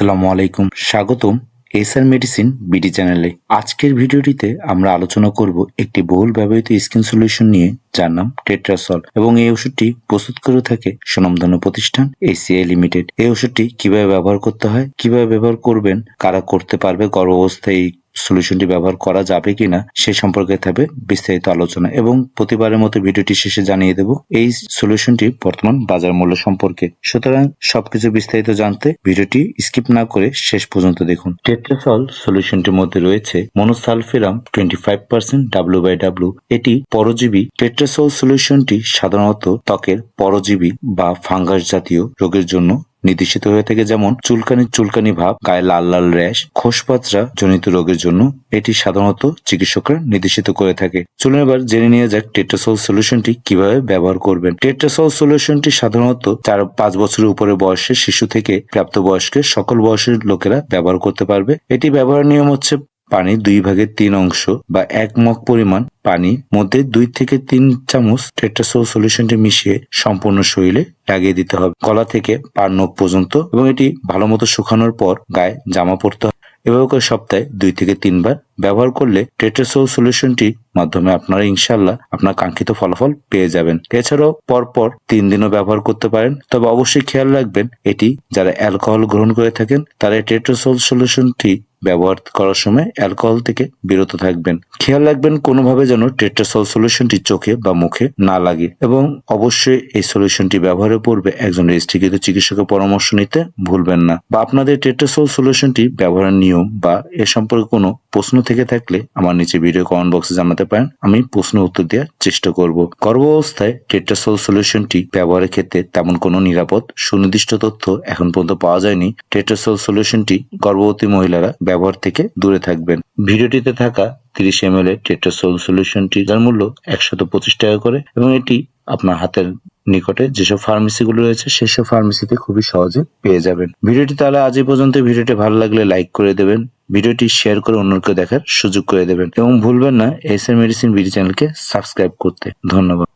আসসালামু আলাইকুম। স্বাগতম এসআর মেডিসিন বিডি চ্যানেলে। আজকের ভিডিওটিতে আমরা আলোচনা করব একটি বহুল ব্যবহৃত স্কিন সলিউশন নিয়ে, যার নাম টেট্রাসল এবং এই ওষুধটি প্রস্তুত করে থাকে সুনামধন্য প্রতিষ্ঠান এসিআই লিমিটেড। এই ওষুধটি কীভাবে ব্যবহার করতে হয়, কীভাবে ব্যবহার করবেন, কারা করতে পারবে গর্ভ অবস্থায় এই সলিউশনটি ব্যবহার করা যাবে কিনা সে সম্পর্কে থাকবে বিস্তারিত আলোচনা এবং প্রতিবারের মতো ভিডিওটি শেষে জানিয়ে দেব। এই সলিউশনটি বর্তমান বাজার মূল্য সম্পর্কে। সুতরাং সবকিছু বিস্তারিত জানতে ভিডিওটি স্কিপ না করে শেষ পর্যন্ত দেখুন। টেট্রাসল সলিউশনটির মধ্যে রয়েছে monosulfiram twenty five percent W by W এটি পরজীবী টেট্রাসল সলিউশনটি সাধারণত ত্বকের পরজীবী বা ফাঙ্গাস জাতীয় রোগের জন্য নির্দেশিত হয়ে থাকে যেমন চুলকানি চুলকানি ভাব, গায়ে লাল লাল র্যাশ খোসপাচরা জনিত রোগের জন্য এটি সাধারণত চিকিৎসকরা নির্দেশিত করে থাকে। চলুন এবার জেনে নিয়ে যাক টেট্রাসল সলিউশনটি কীভাবে ব্যবহার করবেন। টেট্রাসল সলিউশনটি সাধারণত চার পাঁচ বছরের উপরে বয়সের শিশু থেকে প্রাপ্ত প্রাপ্তবয়স্কের সকল বয়সের লোকেরা ব্যবহার করতে পারবে। এটি ব্যবহার নিয়ম হচ্ছে পানি দুই ভাগের তিন অংশ বা এক মগ পরিমাণ পানি, মধ্যে দুই থেকে তিন চামচ টেট্রাসোল সলিউশনটি মিশিয়ে সম্পূর্ণ শরীরে লাগিয়ে দিতে হবে। গলা থেকে পার নখ পর্যন্ত এবং এটি ভালো মতো শুকানোর পর গায়ে জামা পরতে হবে। এভাবে করে সপ্তাহে দুই থেকে তিনবার ব্যবহার করলে টেট্রাসোল সলিউশনটি মাধ্যমে আপনারা ইনশাল্লাহ আপনার কাঙ্ক্ষিত ফলাফল পেয়ে যাবেন। এছাড়াও পরপর তিন দিনও ব্যবহার করতে পারেন। তবে অবশ্যই খেয়াল রাখবেন, এটি যারা অ্যালকোহল গ্রহণ করে থাকেন, তারা টেট্রাসোল সলিউশনটি ব্যবহার করার সময় অ্যালকোহল থেকে বিরত থাকবেন। খেয়াল রাখবেন, কোনোভাবে যেন টেট্রাসল সলিউশনটি চোখে বা মুখে না লাগে এবং অবশ্যই এই সলিউশনটি ব্যবহারের পূর্বে একজন রেজিস্ট্রিকৃত চিকিৎসকের পরামর্শ নিতে ভুলবেন না বা আপনাদের টেট্রাসল সলিউশনটি ব্যবহারের নিয়ম বা এ সম্পর্কে কোনো প্রশ্ন থেকে থাকলে আমার নিচে ভিডিও কমেন্ট বক্সে জানাতে পারেন। আমি প্রশ্ন উত্তর দেওয়ার চেষ্টা করব। গর্ভ অবস্থায় টেট্রাসল সলিউশনটি ব্যবহারের ক্ষেত্রে তেমন কোনো নিরাপদ, সুনির্দিষ্ট তথ্য এখন পর্যন্ত পাওয়া যায়নি। টেট্রাসল সলিউশনটি গর্ভবতী মহিলারা ব্যবহার থেকে দূরে থাকবেন। ভিডিওটিতে থাকা তিরিশ এম এল এর টেট্রাসোল সলিউশনটি যার মূল্য একশত পঁচিশ টাকা করে এবং এটি আপনার হাতের নিকটে যেসব ফার্মেসি গুলো রয়েছে সেসব ফার্মেসিতে খুবই সহজে পেয়ে যাবেন। ভিডিওটি তাহলে আজ এই পর্যন্ত। ভিডিওটি ভালো লাগলে লাইক করে দেবেন। ভিডিওটি শেয়ার করে অন্যকে দেখার সুযোগ করে দেবেন। এবং ভুলবেন না এস এর মেডিসিন বিডি চ্যানেলকে সাবস্ক্রাইব করতে। ধন্যবাদ।